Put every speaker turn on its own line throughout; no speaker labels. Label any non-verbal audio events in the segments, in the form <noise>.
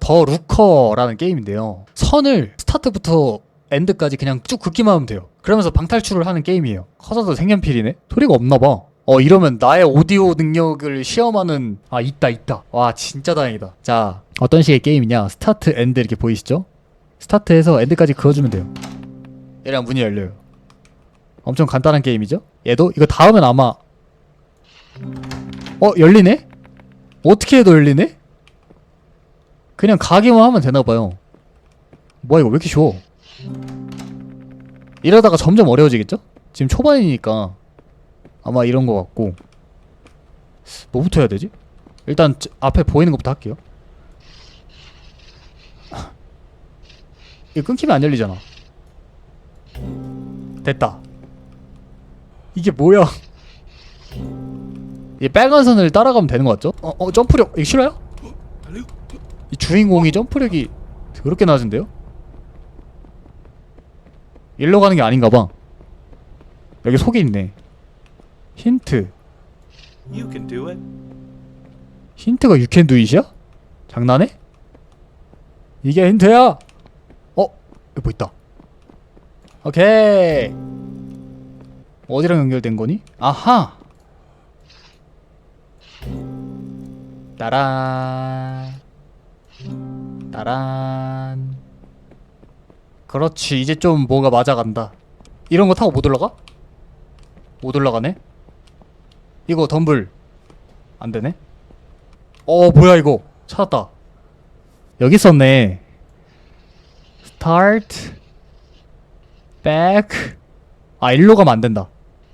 더 루커라는 게임인데요. 선을 스타트부터 엔드까지 그냥 쭉 긋기만 하면 돼요. 그러면서 방탈출을 하는 게임이에요. 커서도 색연필이네? 소리가 없나봐. 어, 이러면 나의 오디오 능력을 시험하는, 아, 있다, 있다. 와, 진짜 다행이다. 자, 어떤 식의 게임이냐. 스타트, 엔드 이렇게 보이시죠? 스타트에서 엔드까지 그어주면 돼요. 얘랑 문이 열려요. 엄청 간단한 게임이죠? 얘도 이거 닿으면 아마 어 열리네? 어떻게 해도 열리네? 그냥 가기만 하면 되나봐요 뭐야 이거 왜 이렇게 쉬워 이러다가 점점 어려워지겠죠? 지금 초반이니까 아마 이런 거 같고 뭐부터 해야 되지? 일단 저- 앞에 보이는 것부터 할게요 이거 끊기면 안 열리잖아 됐다 이게 뭐야 이 빨간 선을 따라가면 되는 거 같죠? 어, 어 점프력 이거 싫어요? 이 주인공이 점프력이 더럽게 낮은데요? 일로 가는 게 아닌가 봐 여기 속에 있네 힌트. 힌트가 you can do it이야? 장난해? 이게 힌트야? 어? 여기 뭐 있다 오케이 어디랑 연결된 거니? 아하 따란 따란 그렇지 이제 좀 뭐가 맞아간다 이런 거 타고 못 올라가? 못 올라가네? 이거 덤블 안 되네? 어 뭐야 이거 찾았다 여기 있었네 스타트 백. 아 일로 가면 안 된다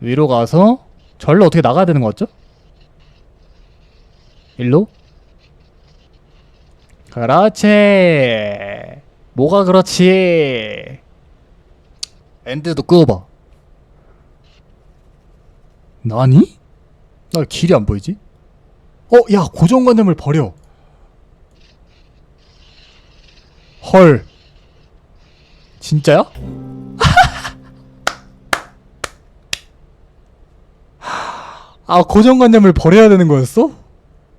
위로 가서 절로 어떻게 나가야 되는 거 같죠? 일로? 그렇지 뭐가 그렇지 엔드도 끄어봐 나니? 나 길이 안 보이지? 어, 야, 고정관념을 버려. 헐. 진짜야? <laughs> 아, 고정관념을 버려야 되는 거였어?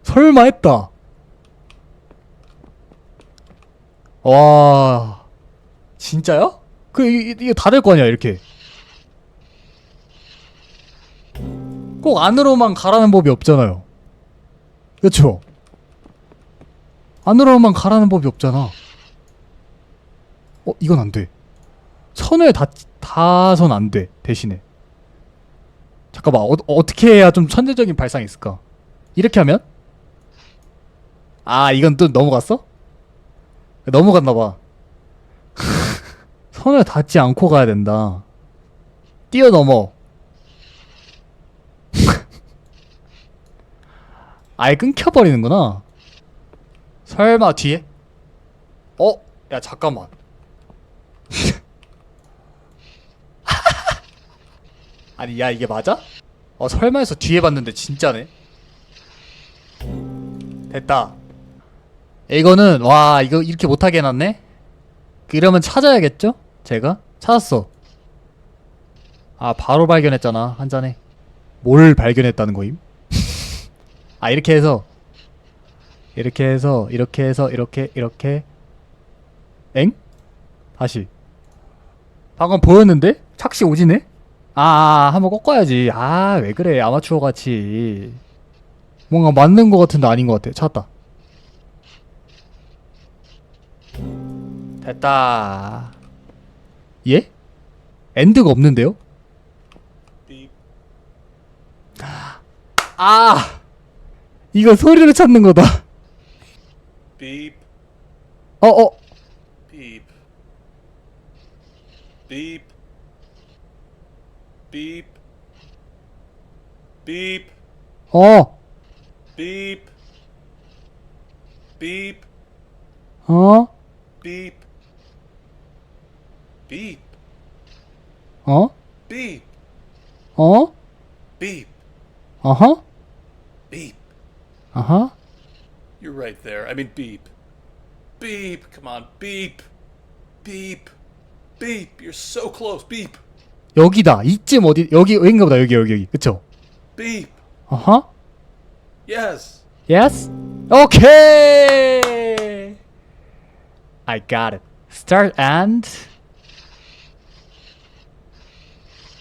설마 했다. 와. 진짜야? 그, 이- 이게 다 될 거 아니야, 이렇게. 꼭 안으로만 가라는 법이 없잖아요. 그쵸? 안으로만 가라는 법이 없잖아. 어, 이건 안 돼. 선을 다, 다선 안 돼, 대신에. 잠깐만, 어, 어떻게 해야 좀 천재적인 발상이 있을까? 이렇게 하면? 아, 이건 또 넘어갔어? 넘어갔나 봐. <laughs> 선을 닿지 않고 가야 된다. 뛰어넘어. <laughs> 아예 끊겨버리는구나. 설마 뒤에? 어? 야 잠깐만. <laughs> 아니 야 이게 맞아? 어 설마해서 뒤에 봤는데 진짜네. 됐다. 이거는 와 이거 이렇게 못하게 해놨네. 이러면 찾아야겠죠? 제가 찾았어. 아 바로 발견했잖아 한 잔에. 뭘 발견했다는 거임? <laughs> 아 이렇게 해서 이렇게 해서 이렇게 해서 이렇게 이렇게 엥? 다시 방금 보였는데? 착시 오지네? 아, 아 한번 꺾어야지 아 왜 그래 아마추어 같이 뭔가 맞는 거 같은데 아닌 거 같아 찾았다 됐다 예? 엔드가 없는데요? 아 이거 소리를 찾는 거다
Beep.
어어
Beep. Beep. Beep. Beep.
어,
Beep. Beep.
어,
Beep. Beep.
어,
Beep.
어,
Beep.
어허,
Beep.
어허.
You're right there. I mean, beep. Beep. Come on. Beep. Beep. Beep. You're so close. Beep.
여기다. 이쯤 어디 여기 여긴가 보다. 여기 여기 여기. 그쵸?
Beep.
어허.
Yes.
예스. 오케이. I got it. Start and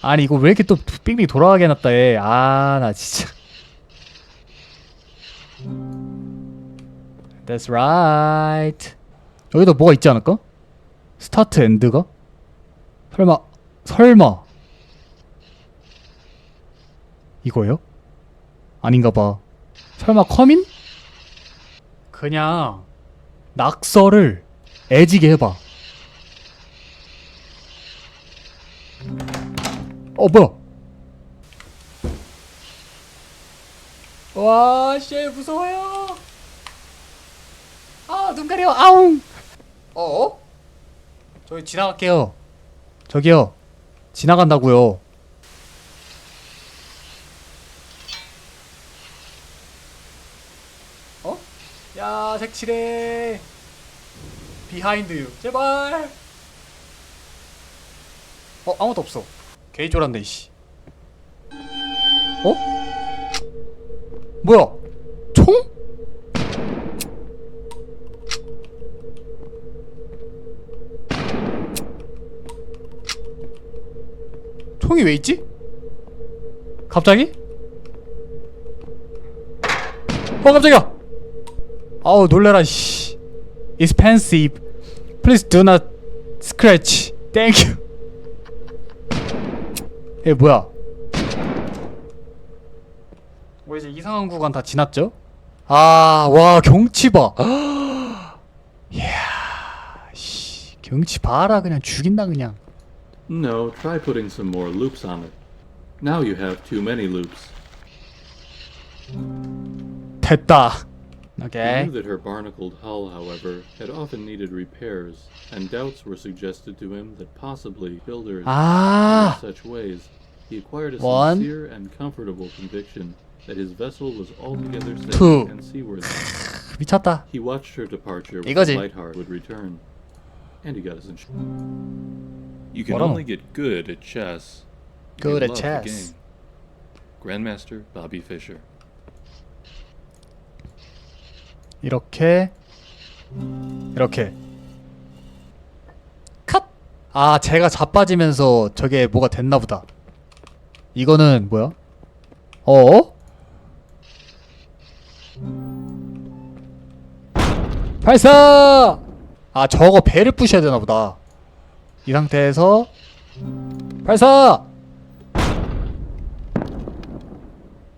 아니 이거 왜 이렇게 또 빙빙 돌아가게 해놨다 얘. 아 나 진짜. That's right. 여기도 뭐가 있지 않을까? 스타트 엔드가? 설마 설마 이거요? 아닌가 봐. 설마 커민? 그냥 낙서를 애지게 해봐. 어 뭐야? 와, 씨 무서워요. 아, 눈 가려. 아웅. 어? 저기 지나갈게요. 저기요. 지나간다고요. 어? 야, 색칠해. 비하인드 유. 제발. 어, 아무도 없어. 개이 쫄았네, 이씨. 어? 뭐야? 총? 총이 왜 있지? 갑자기? 어 깜짝이야! 아우 놀래라 씨 Expensive Please do not scratch Thank you 얘 뭐야 뭐 이제 이상한 구간 다 지났죠? 아 와 경치 봐 이야 씨 경치 봐라 그냥 죽인다 그냥
No, try putting some more loops on it. Now you have too many loops.
됐다
He
오케이
knew that her barnacled hull, however, had often needed repairs, and doubts were suggested to him that possibly builders
아
in such ways he acquired a
One.
sincere and comfortable conviction that his vessel was altogether safe
Two.
and seaworthy. <sighs>
미쳤다
He watched her departure with
이거지.
a light heart would return, and he got his insurance.
You can
뭐라고?
only get good at chess. if
Good
you
at
love the
chess.
game. Grandmaster Bobby Fischer.
이렇게 이렇게 컷! 아 제가 자빠지면서 저게 뭐가 됐나 보다 이거는 뭐야? 어? 발사! 아 저거 배를 부셔야 되나 보다 이 상태에서 발사!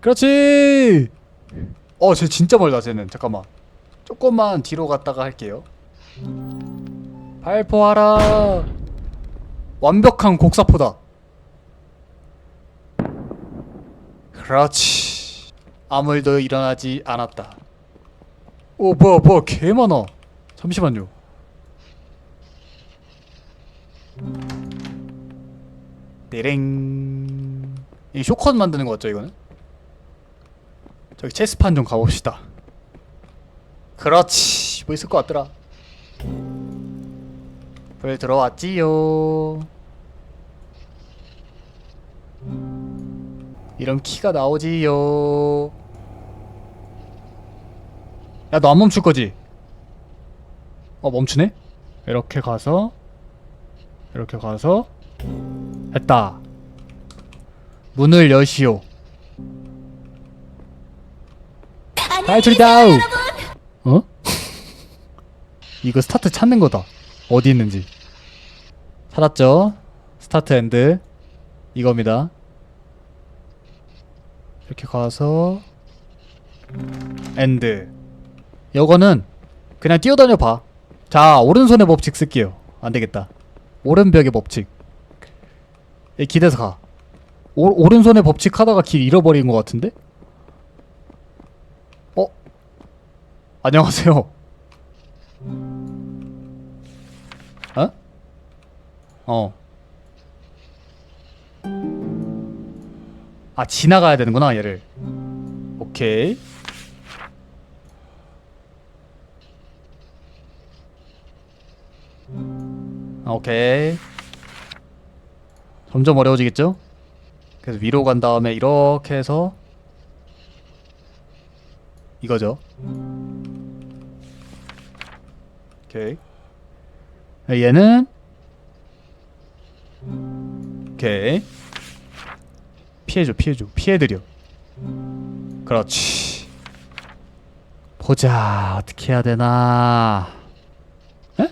그렇지! 어, 쟤 진짜 멀다, 쟤는. 잠깐만. 조금만 뒤로 갔다가 할게요. 발포하라. 완벽한 곡사포다. 그렇지. 아무 일도 일어나지 않았다. 오, 뭐야, 뭐야, 개 많아. 잠시만요. 띠링. 이 쇼컷 만드는 거 같죠, 이거는? 저기 체스판 좀 가봅시다. 그렇지. 뭐 있을 것 같더라. 불 들어왔지요. 이런 키가 나오지요. 야, 너 안 멈출 거지? 어, 멈추네? 이렇게 가서 이렇게 가서 했다. 문을 여시오. 다운. 어? <laughs> 이거 스타트 찾는 거다. 어디 있는지. 찾았죠? 스타트 엔드. 이겁니다. 이렇게 가서 엔드. 요거는 그냥 뛰어다녀 봐. 자, 오른손의 법칙 쓸게요. 안 되겠다. 오른벽의 법칙. 이 길에서 가. 오, 오른손의 법칙 하다가 길 잃어버린 것 같은데? 안녕하세요. 어? 어. 아, 지나가야 되는구나, 얘를. 오케이. 아, 오케이. 점점 어려워지겠죠? 그래서 위로 간 다음에 이렇게 해서 이거죠. 오케이. 얘는? 오케이. 피해줘 피해줘. 피해드려. 그렇지. 보자. 어떻게 해야 되나? 에?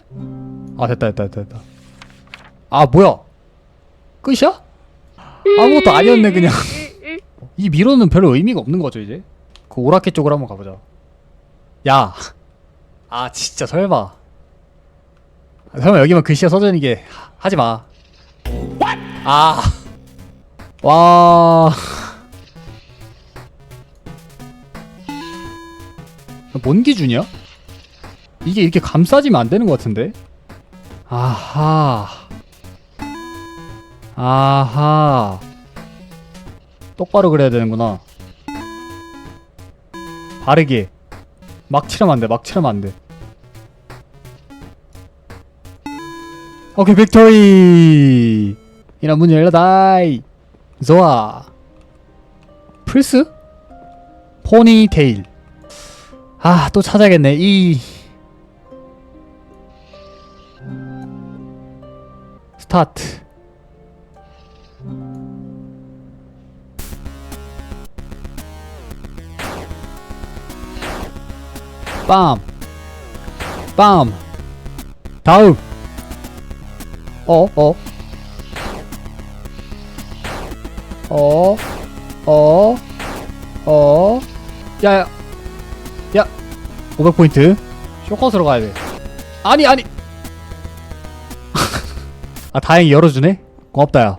아 됐다 됐다 됐다 됐다. 아 뭐야? 끝이야? 아무것도 아니었네 그냥. 이 미로는 별로 의미가 없는 거죠 이제? 그 오라케 쪽으로 한번 가보자. 야. 아 진짜 설마. 아, 설마 여기만 글씨가 써져 있는 게 하- 하지 마. 아. 와. 뭔 기준이야? 이게 이렇게 감싸지면 안 되는 것 같은데? 아하. 아하. 똑바로 그려야 되는구나. 바르게. 막 칠하면 안 돼. 막 칠하면 안 돼. 오케이 빅토리. 이런 문 열려다이. 좋아. 플스? 포니테일. 아 또 찾아야겠네. 이. 스타트. 빰. 빰. 다음 어, 어. 어, 어, 어. 야, 야. 야. 500포인트. 쇼컷으로 가야 돼. 아니, 아니. <laughs> 아, 다행히 열어주네? 고맙다, 야.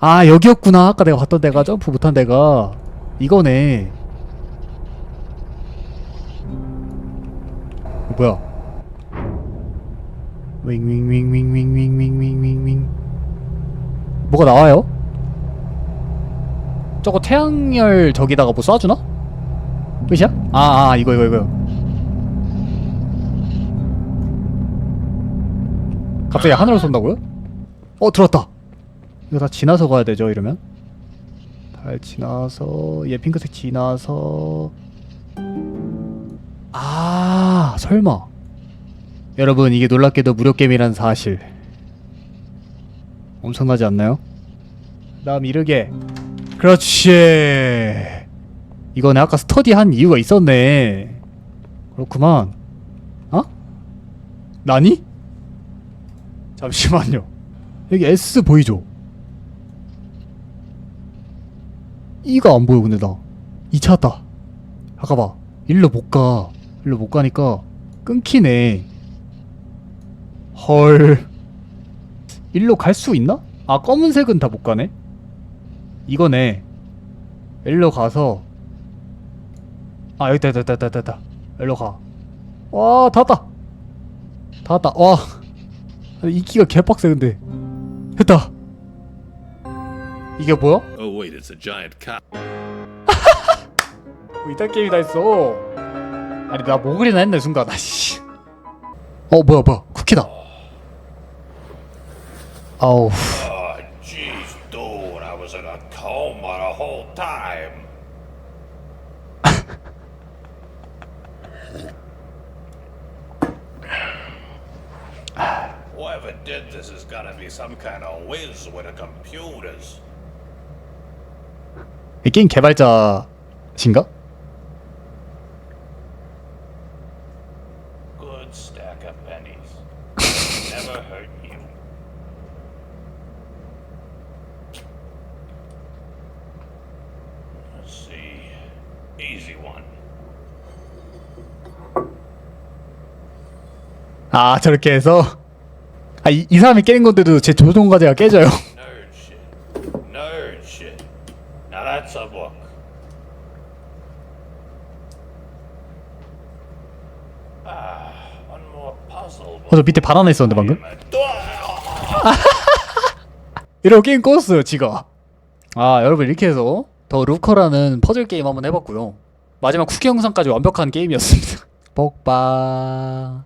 아, 여기였구나. 아까 내가 봤던 데가, 점프 못한 데가. 이거네. 뭐야. 윙윙윙윙윙윙윙윙윙윙 뭐가 나와요? 저거 태양열 저기다가 뭐 쏴주나? 끝이야? 아, 아 이거 이거 이거 갑자기 하늘을 쏜다고요? 어 들어왔다 이거 다 지나서 가야 되죠 이러면 달 지나서 얘 핑크색 지나서 아 설마 여러분 이게 놀랍게도 무료 게임이라는 사실. 엄청나지 않나요? 다음 이르게. 그렇지. 이거네 아까 스터디한 이유가 있었네. 그렇구만. 어? 나니? 잠시만요. 여기 S 보이죠? E가 안 보여 근데 나2 찾았다 잠깐봐. 일로 못가. 일로 못 가니까 끊기네 헐. 일로 갈 수 있나? 아 검은색은 다 못 가네. 이거네. 일로 가서. 아 여기 있다 있다 있다 있다 있다. 일로 가와 닿았다. 닿았다. 와. 이끼가 개빡세 근데. 됐다. 이게 뭐야?
Oh, wait, it's a giant cow. <laughs>
뭐 이딴 게임이 다 있어. 아니 나 모글이나 했네 순간. 아씨. 어 뭐야 뭐야. 쿠키다 아우
Oh, jeez, dude, I was in a coma the whole time. Whoever did this is gotta be some kind of whiz with the computers.
이 게임 개발자신가?
Easy one.
아 저렇게 해서 아이 사람이 깨는 건데도 제 조종 과제가 깨져요 <laughs>
Nerd shit. Nerd shit. Now that's a book. Ah, one more puzzle.
어저 밑에 발 하나 있었는데 방금 <laughs> 이러고 게임 꺼졌어요 지가 아 여러분 이렇게 해서 더 루커라는 퍼즐 게임 한번 해봤고요. 마지막 쿠키 영상까지 완벽한 게임이었습니다. <laughs> 뻑바